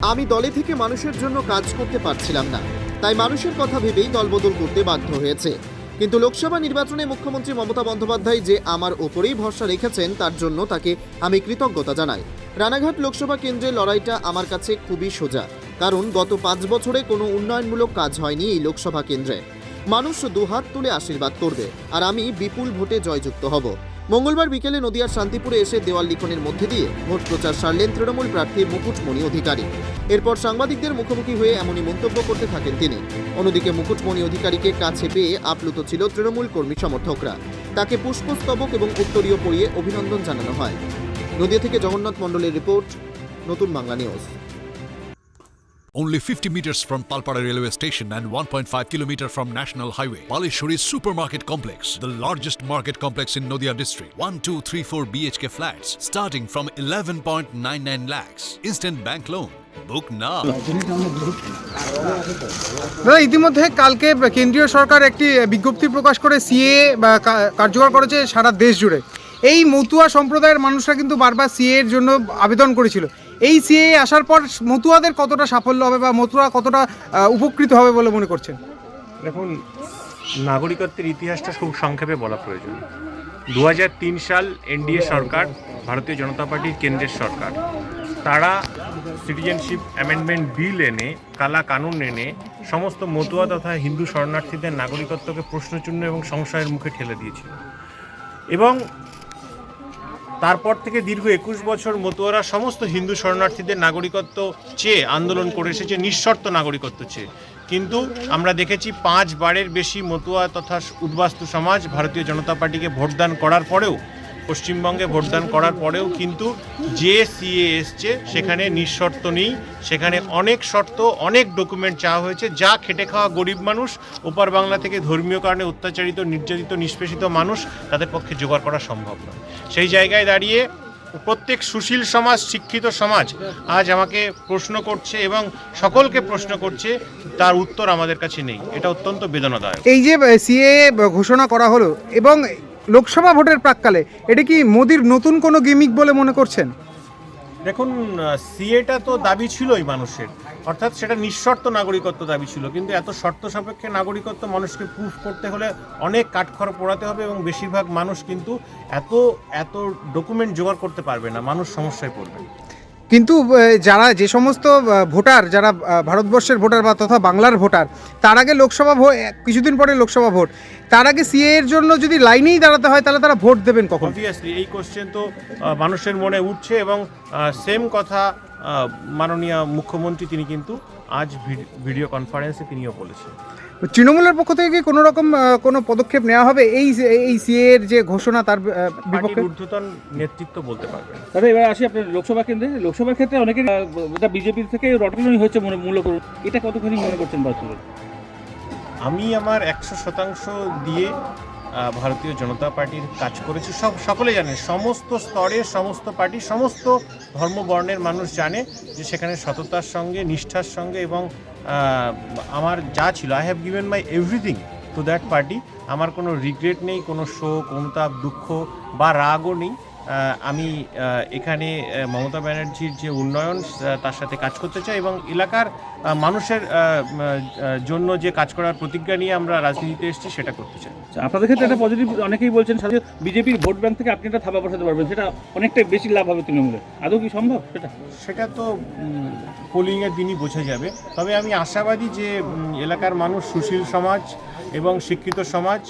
আমি দলে থেকে মানুষের জন্য কাজ করতে পারছিলাম না। তাই মানুষের কথা ভেবেই দলবদল করতে বাধ্য হয়েছে। কিন্তু লোকসভা নির্বাচনে মুখ্যমন্ত্রী মমতা বন্দ্যোপাধ্যায় যে আমার ওপরেই ভরসা রেখেছেন, তার জন্য তাকে আমি কৃতজ্ঞতা জানাই। রানাঘাট লোকসভা কেন্দ্রের লড়াইটা আমার কাছে খুবই সোজা, কারণ গত পাঁচ বছরে কোনো উন্নয়নমূলক কাজ হয়নি এই লোকসভা কেন্দ্রে। মানুষ দুহাত তুলে আশীর্বাদ করবে, আর আমি বিপুল ভোটে জয়যুক্ত হব। মঙ্গলবার বিকেলে নদিয়ার শান্তিপুরে এসে দেওয়াল লিখনের মধ্যে দিয়ে ভোট প্রচার সারলেন তৃণমূল প্রার্থী মুকুটমণি অধিকারী। এরপর সাংবাদিকদের মুখোমুখি হয়ে এমনই মন্তব্য করতে থাকেন তিনি। অন্যদিকে মুকুটমণি অধিকারীকে কাছে পেয়ে আপ্লুত ছিল তৃণমূল কর্মী সমর্থকরা। তাকে পুষ্পস্তবক এবং উত্তরীয় পরিয়ে অভিনন্দন জানানো হয়। নদিয়া থেকে জগন্নাথ মণ্ডলের রিপোর্ট, নতুন Bangla news. Only 50 meters from Palpara railway station and 1.5 kilometer from National Highway. Palishuri Supermarket Complex, the largest market complex in Noida district. 1, 2, 3, 4 BHK flats starting from 11.99 lakhs. Instant bank loan. Book now. দাদা ইতিমধ্যে কালকে কেন্দ্রীয় সরকার একটি বিজ্ঞপ্তি প্রকাশ করে CA কার্যকর করেছে সারা দেশ জুড়ে এই মতুয়া সম্প্রদায়ের মানুষরা কিন্তু বারবার সিএ এর জন্য আবেদন করেছিল এই সিএ আসার পর মতুয়াদের কতটা সাফল্য হবে বা মতুয়া কতটা উপকৃত হবে বলে মনে করছেন? দেখুন, নাগরিকত্বের ইতিহাসটা খুব সংক্ষেপে বলা প্রয়োজন। দু হাজার তিন সাল এনডিএ সরকার, ভারতীয় জনতা পার্টির কেন্দ্রের সরকার। তারা সিটিজেনশিপ অ্যামেন্ডমেন্ট বিল এনে, কালা কানুন এনে, সমস্ত মতুয়া তথা হিন্দু শরণার্থীদের নাগরিকত্বকে প্রশ্নচিহ্ন এবং সংশয়ের মুখে ঠেলে দিয়েছিল। এবং তারপর থেকে দীর্ঘ একুশ বছর মতুয়ারা সমস্ত হিন্দু শরণার্থীদের নাগরিকত্ব চেয়ে আন্দোলন করে এসেছে, নিঃশর্ত নাগরিকত্ব চেয়ে। কিন্তু আমরা দেখেছি পাঁচ বারের বেশি মতুয়া তথা উদ্বাস্তু সমাজ ভারতীয় জনতা পার্টিকে ভোটদান করার পরেও পশ্চিমবঙ্গে ভোটদান করার পরেও কিন্তু যে সিএ এসছে, সেখানে নিঃশর্ত নেই। সেখানে অনেক শর্ত, অনেক ডকুমেন্ট চাওয়া হয়েছে, যা খেটে খাওয়া গরিব মানুষ, ওপার বাংলা থেকে ধর্মীয় কারণে অত্যাচারিত, নির্যাতিত, নিষ্পেষিত মানুষ তাদের পক্ষে জোগাড় করা সম্ভব নয়। সেই জায়গায় দাঁড়িয়ে প্রত্যেক সুশীল সমাজ, শিক্ষিত সমাজ আজ আমাকে প্রশ্ন করছে এবং সকলকে প্রশ্ন করছে, তার উত্তর আমাদের কাছে নেই। এটা অত্যন্ত বেদনাদায়ক। এই যে সিএ ঘোষণা করা হলো এবং লোকসভা ভোটের প্রাককালে, এটা কি মোদির নতুন কোনো গিমিক বলে মনে করছেন? দেখুন সিএটা তো দাবি ছিলই মানুষের। অর্থাৎ সেটা নিঃশর্ত নাগরিকত্ব দাবি ছিল। কিন্তু এত শর্ত সাপেক্ষে নাগরিকত্ব মানুষকে প্রুফ করতে হলে অনেক কাঠখড় পোড়াতে হবে এবং বেশিরভাগ মানুষ কিন্তু এত এত ডকুমেন্ট জোগাড় করতে পারবে না। মানুষ সমস্যায় পড়বে। কিন্তু যারা যে সমস্ত ভোটার, যারা ভারতবর্ষের ভোটার বা তথা বাংলার ভোটার, তার আগে লোকসভা ভোট কিছুদিন পরে লোকসভা ভোট। তার আগে সিএ এর জন্য যদি লাইনেই দাঁড়াতে হয়, তাহলে তারা ভোট দেবেন কখন? এই কোশ্চেন তো মানুষের মনে উঠছে এবং সেম কথা মাননীয় মুখ্যমন্ত্রী, তিনি কিন্তু আজ ভিড- ভিডিও কনফারেন্সে তিনিও বলেছেন। তৃণমূলের পক্ষ থেকে কি কোনো রকম কোনো পদক্ষেপ নেওয়া হবে? এই এই সিএ এর যে ঘোষণা তার বিপক্ষে? ঊর্ধ্বতন নেতৃত্ব বলতে পারবে তবে এবার আসি আপনার লোকসভা কেন্দ্রে। লোকসভার ক্ষেত্রে অনেকে এটা বিজেপি থেকে রটনাই হয়েছে মনে মূলত এটা কতখানি মনে করছেন বাস্তবে? আমি আমার একশো শতাংশ দিয়ে ভারতীয় জনতা পার্টির কাজ করেছি। সব সকলে জানে, সমস্ত স্তরে সমস্ত পার্টি, সমস্ত ধর্মবর্ণের মানুষ জানে যে সেখানে সততার সঙ্গে, নিষ্ঠার সঙ্গে এবং আমার যা ছিল I have given my everything to that party আমার কোনো রিগ্রেট নেই, কোনো শোক, অনুতাপ, দুঃখ বা রাগও নেই। আমি এখানে মমতা ব্যানার্জির যে উন্নয়ন তার সাথে কাজ করতে চাই এবং এলাকার মানুষের জন্য যে কাজ করার প্রতিজ্ঞা নিয়ে আমরা রাজনীতিতে এসেছি সেটা করতে চাই। আচ্ছা, আপনাদের ক্ষেত্রে একটা পজিটিভ অনেকেই বলছেন সাথে বিজেপির ভোট ব্যাংক থেকে আপনি একটা থাবা বসাতে পারবেন সেটা অনেকটা বেশি লাভ হবে তৃণমূলে আদৌ কি সম্ভব সেটা? সেটা তো পোলিংয়ের দিনই বোঝা যাবে। তবে আমি আশাবাদী যে এলাকার মানুষ সুশীল সমাজ এবং শিক্ষিত সমাজ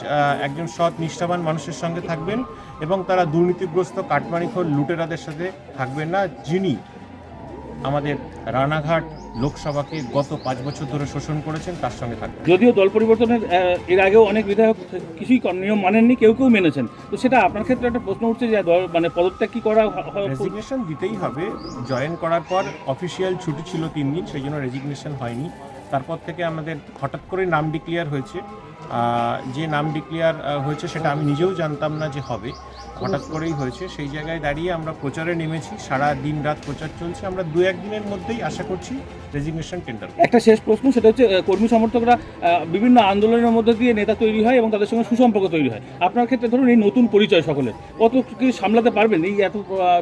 একজন সৎ নিষ্ঠাবান মানুষের সঙ্গে থাকবেন এবং তারা দুর্নীতিগ্রস্ত কাটমানিখোর লুটেরাদের সাথে থাকবেন না। যিনি আমাদের রানাঘাট লোকসভাকে গত পাঁচ বছর ধরে শোষণ করেছেন তার সঙ্গে থাকবেন। যদিও দল পরিবর্তনের এর আগেও অনেক বিধায়ক কিছুই নিয়ম মানেননি কেউ কেউ মেনেছেন। তো সেটা আপনার ক্ষেত্রে একটা প্রশ্ন উঠছে যে দল মানে পদত্যাগ কি করা রেজিগনেশন দিতেই হবে। জয়েন করার পর অফিসিয়াল ছুটি ছিল তিন দিন সেই জন্য রেজিগনেশন হয়নি। তারপর থেকে আমাদের হঠাৎ করে নাম ডিক্লেয়ার হয়েছে। যে নাম ডিক্লেয়ার হয়েছে সেটা আমি নিজেও জানতাম না যে হবে। হঠাৎ করেই হয়েছে। সেই জায়গায় দাঁড়িয়ে আমরা প্রচারে নেমেছি। সারা দিন রাত প্রচার চলছে। আমরা দু একদিনের মধ্যেই আশা করছি রেজিগনেশন টেন্ডার একটা শেষ প্রশ্ন, সেটা হচ্ছে কর্মী সমর্থকরা বিভিন্ন আন্দোলনের মধ্যে দিয়ে নেতা তৈরি হয় এবং তাদের সঙ্গে সুসম্পর্ক তৈরি হয়। আপনার ক্ষেত্রে ধরুন এই নতুন পরিচয় সকলের, কত কি সামলাতে পারবেন এই এত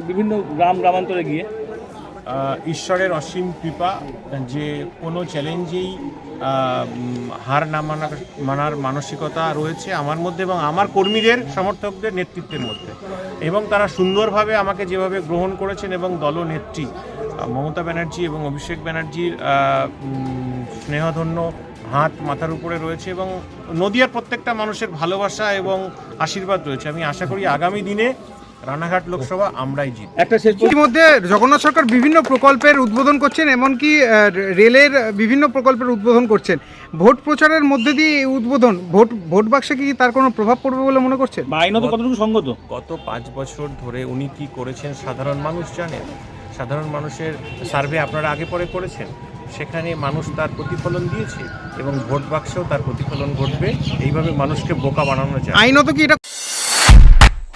বিভিন্ন গ্রাম, গ্রামান্তরে গিয়ে? ঈশ্বরের অসীম কৃপা, যে কোনো চ্যালেঞ্জেই হার না মানার মানার মানসিকতা রয়েছে আমার মধ্যে এবং আমার কর্মীদের, সমর্থকদের নেতৃত্বের মধ্যে। এবং তারা সুন্দরভাবে আমাকে যেভাবে গ্রহণ করেছেন এবং দলনেত্রী মমতা ব্যানার্জি এবং অভিষেক ব্যানার্জির স্নেহধন্য হাত মাথার উপরে রয়েছে এবং নদিয়ার প্রত্যেকটা মানুষের ভালোবাসা এবং আশীর্বাদ রয়েছে। আমি আশা করি আগামী দিনে রানাঘাট লোকসভা আমরাই জিত একটা শেষ ইতিমধ্যে জগন্নাথ সরকার বিভিন্ন প্রকল্পের উদ্বোধন করছেন এমনকি রেলের বিভিন্ন প্রকল্পের উদ্বোধন করছেন। ভোট প্রচারের মধ্যে দিয়ে এই উদ্বোধন ভোট ভোট বাক্সে কি তার কোনো প্রভাব পড়বে বলে মনে করছেন? বা আইনত কতটুকু সঙ্গত? গত পাঁচ বছর ধরে উনি কি করেছেন সাধারণ মানুষ জানেন? সাধারণ মানুষের সার্ভে আপনারা আগে পরে করেছেন? সেখানে মানুষ তার প্রতিফলন দিয়েছে এবং ভোট বাক্সেও তার প্রতিফলন ঘটবে। এইভাবে মানুষকে বোকা বানানো যায়। আইনত কি এটা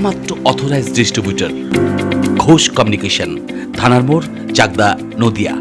একমাত্র অথরাইজড ডিস্ট্রিবিউটর ঘোষ কমিউনিকেশন থানার মোড় চাকদা নদিয়া।